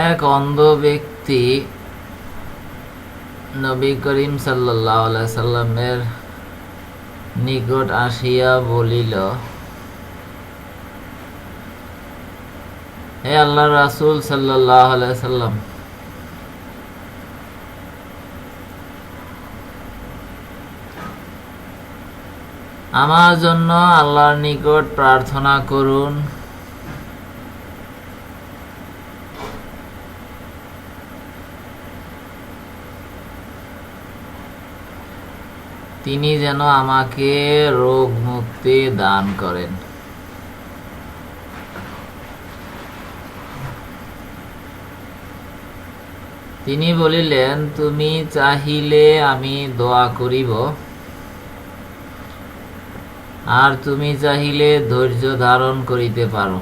এক অন্ধ ব্যক্তি নবী করিম সাল্লাহ সাল্লামের নিকট আসিয়া বলিল, হে আল্লাহ রাসুল সাল্লাহ সাল্লাম, আমার জন্য আল্লাহর নিকট প্রার্থনা করুন। তিনি যেন আমাকে রোগ মুক্তি দান করেন। তিনি বলিলেন, তুমি চাহিলে আমি দোয়া করিব। আর তুমি চাহিলে ধৈর্য ধারণ করিতে পারো।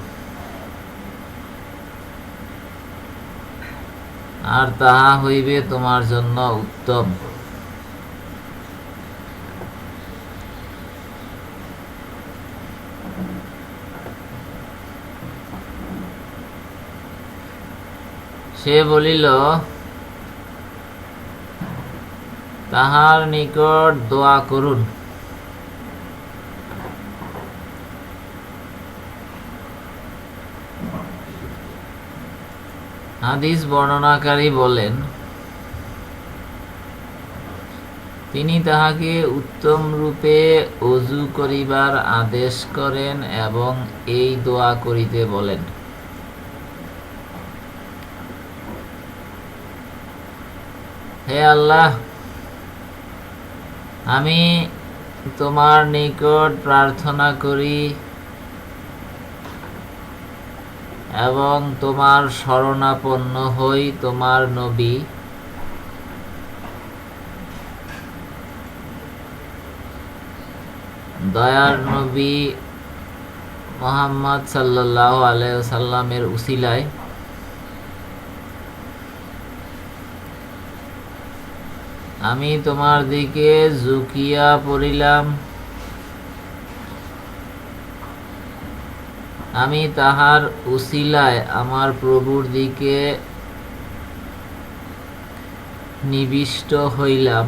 আর তাহা হইবে তোমার জন্য উত্তম। সে বলিল, তাহার নিকট দোয়া করুন। হাদিস বর্ণনাকারী বলেন, তিনি তাহাকে উত্তম রূপে অজু করিবার আদেশ করেন এবং এই দোয়া করিতে বলেন। হে আল্লাহ, আমি তোমার নিকট প্রার্থনা করি এবং তোমার শরণাপন্ন হই তোমার নবী। দয়ার নবী মোহাম্মদ সাল্লাহ আলাইসাল্লামের উসিলায় আমি তোমার দিকে ঝুঁকিয়া পড়িলাম। আমি তাহার উসিলায় আমার প্রভুর দিকে নিবিষ্ট হইলাম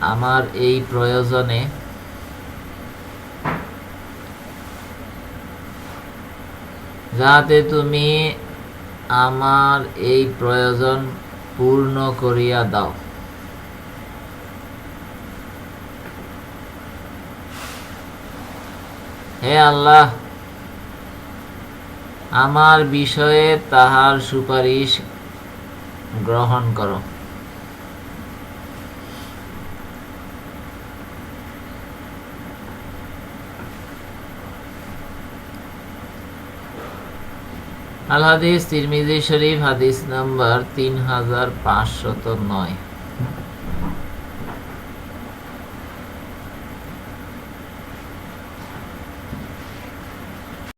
আমার এই প্রয়োজনে। যাতে তুমি আমার এই প্রয়োজন পূর্ণ করিয়া দাও। হে আল্লাহ, আমার বিষয়ে তাহার সুপারিশ গ্রহণ করো। আল হাদিস তিরমিজি শরীফ, হাদিস নাম্বার তিন হাজার পাঁচশত নয়।